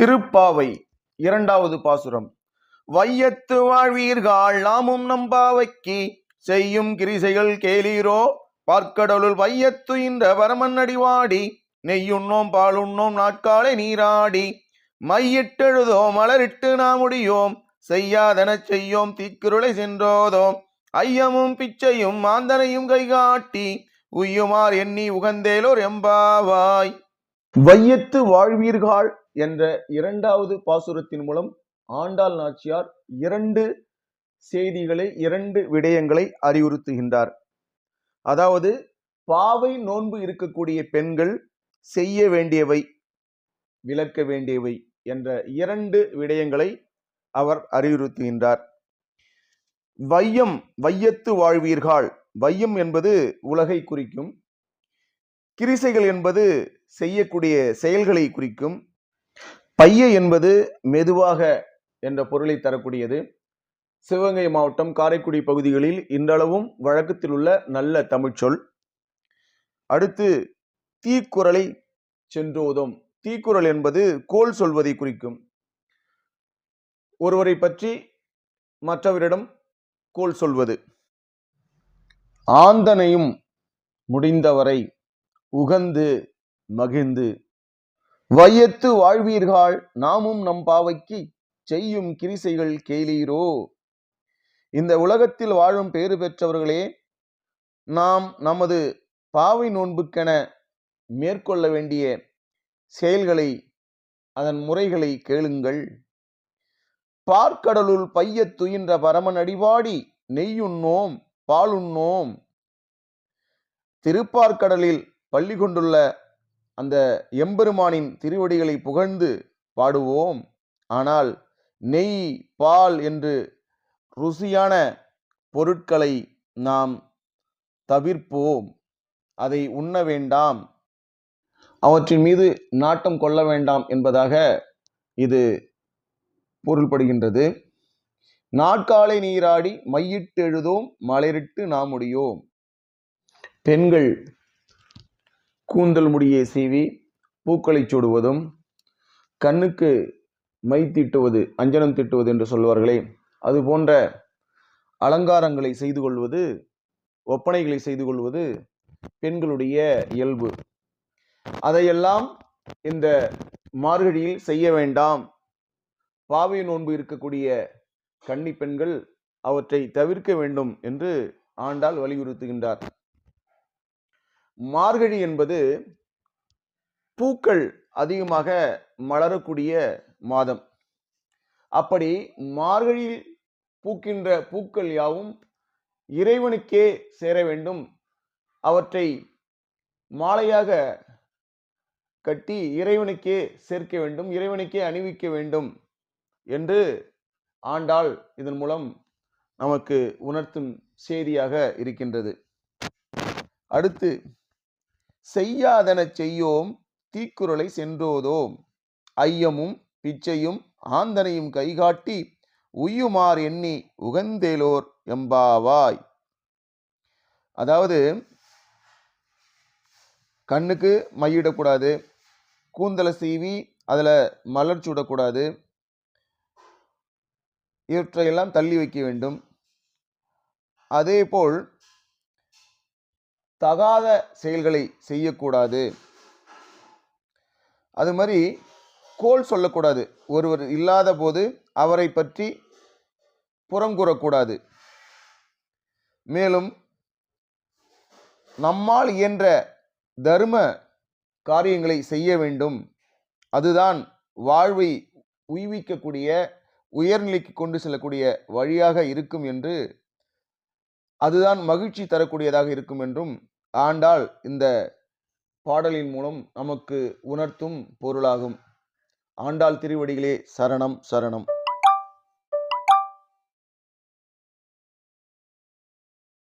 திருப்பாவை இரண்டாவது பாசுரம். வையத்து வாழ்வீர்கள் நாமும் நம்பாவைக்கு செய்யும் கிரிசைகள் கேளீரோ? பார்க்கடலுள் வையத்து இந்த வரமன் அடிவாடி நெய்யுண்ணோம் பாலுண்ணோம் நாட்காலை நீராடி. மையிட்டெழுதோ மலரிட்டு நாமுடியோம் செய்யாதன செய்யோம் தீக்குருளை சென்றோதோம். ஐயமும் பிச்சையும் மாந்தனையும் கைகாட்டி உய்யுமார் எண்ணி உகந்தேலோர் எம்பாவாய். வையத்து வாழ்வீர்கள் என்ற இரண்டாவது பாசுரத்தின் மூலம் ஆண்டாள் நாச்சியார் இரண்டு செய்திகளை இரண்டு விடயங்களை அறிவுறுத்துகின்றார். அதாவது பாவை நோன்பு இருக்கக்கூடிய பெண்கள் செய்ய வேண்டியவை விளக்க வேண்டியவை என்ற இரண்டு விடயங்களை அவர் அறிவுறுத்துகின்றார். வையம் வையத்து வாழ்வீர்கள் வையம் என்பது உலகை குறிக்கும் கிரிசைகள் என்பது செய்யக்கூடிய செயல்களை குறிக்கும் பைய என்பது மெதுவாக என்ற பொருளை தரக்கூடியது. சிவகங்கை மாவட்டம் காரைக்குடி பகுதிகளில் இன்றளவும் வழக்கத்தில் உள்ள நல்ல தமிழ்ச்சொல் அடுத்து தீக்குறளை சென்றோதும். தீக்குறள் என்பது கோல் சொல்வதை குறிக்கும். ஒருவரை பற்றி மற்றவரிடம் கோல் சொல்வது. ஆந்தனையும் முடிந்தவரை உகந்து மகிழ்ந்து வையத்து வாழ்வீர்கள் நாமும் நம் பாவைக்கு செய்யும் கிரிசைகள் கேளீரோ? இந்த உலகத்தில் வாழும் பேறு பெற்றவர்களே நாம் நமது பாவை நோன்புக்கென மேற்கொள்ள வேண்டிய செயல்களை அதன் முறைகளை கேளுங்கள். பார்க்கடலுள் பையத் துயின்ற பரமன் அடிவாடி நெய்யுண்ணோம் பாலுண்ணோம் திருப்பார்க்கடலில் பள்ளி கொண்டுள்ள அந்த எம்பெருமானின் திருவடிகளை புகழ்ந்து பாடுவோம். ஆனால் நெய் பால் என்று ருசியான பொருட்களை நாம் தவிர்ப்போம். அதை உண்ண வேண்டாம். அவற்றின் மீது நாட்டம் கொள்ள வேண்டாம் என்பதாக இது பொருள்படுகின்றது. நாட்காலை நீராடி மையிட்டு எழுதோம் மலரிட்டு நாம் முடியோம் பெண்கள் கூந்தல் முடியை சீவி பூக்களை சூடுவதும் கண்ணுக்கு மை தீட்டுவது அஞ்சனம் தீட்டுவது என்று சொல்வார்களே அது போன்ற அலங்காரங்களை செய்து கொள்வது ஒப்பனைகளை செய்து கொள்வது பெண்களுடைய இயல்பு. அதையெல்லாம் இந்த மார்கழியில் செய்ய வேண்டாம். பாவை நோன்பு இருக்கக்கூடிய கன்னி பெண்கள் அவற்றை தவிர்க்க வேண்டும் என்று ஆண்டாள் வலியுறுத்துகின்றார். மார்கழி என்பது பூக்கள் அதிகமாக மலரக்கூடிய மாதம். அப்படி மார்கழியில் பூக்கின்ற பூக்கள் யாவும் இறைவனுக்கே சேர வேண்டும். அவற்றை மாலையாக கட்டி இறைவனுக்கே சேர்க்க வேண்டும் இறைவனுக்கே அணிவிக்க வேண்டும் என்று ஆண்டாள் இதன் மூலம் நமக்கு உணர்த்தும் செய்தியாக இருக்கின்றது. அடுத்து செய்யாதன செய்யோம் தீக்குறளை சென்றோதோம். ஐயமும் பிச்சையும் ஆந்தனையும் கைகாட்டி உய்யுமார் எண்ணி உகந்தேலோர் எம்பாவாய். அதாவது கண்ணுக்கு மையிடக்கூடாது கூந்தலை சீவி அதில் மலர் சூடக்கூடாது இவற்றையெல்லாம் தள்ளி வைக்க வேண்டும். அதேபோல் தகாத செயல்களை செய்யக்கூடாது. அது மாதிரி கோல் சொல்லக்கூடாது. ஒருவர் இல்லாத போது அவரை பற்றி புறம் கூறக்கூடாது. மேலும் நம்மால் இயன்ற தர்ம காரியங்களை செய்ய வேண்டும். அதுதான் வாழ்வை உய்விக்கக்கூடிய உயர்நிலைக்கு கொண்டு செல்லக்கூடிய வழியாக இருக்கும் என்று அதுதான் மகிழ்ச்சி தரக்கூடியதாக இருக்கும் என்றும் ஆண்டாள் இந்த பாடலின் மூலம் நமக்கு உணர்த்தும் பொருளாகும். ஆண்டாள் திருவடிகளே சரணம் சரணம்.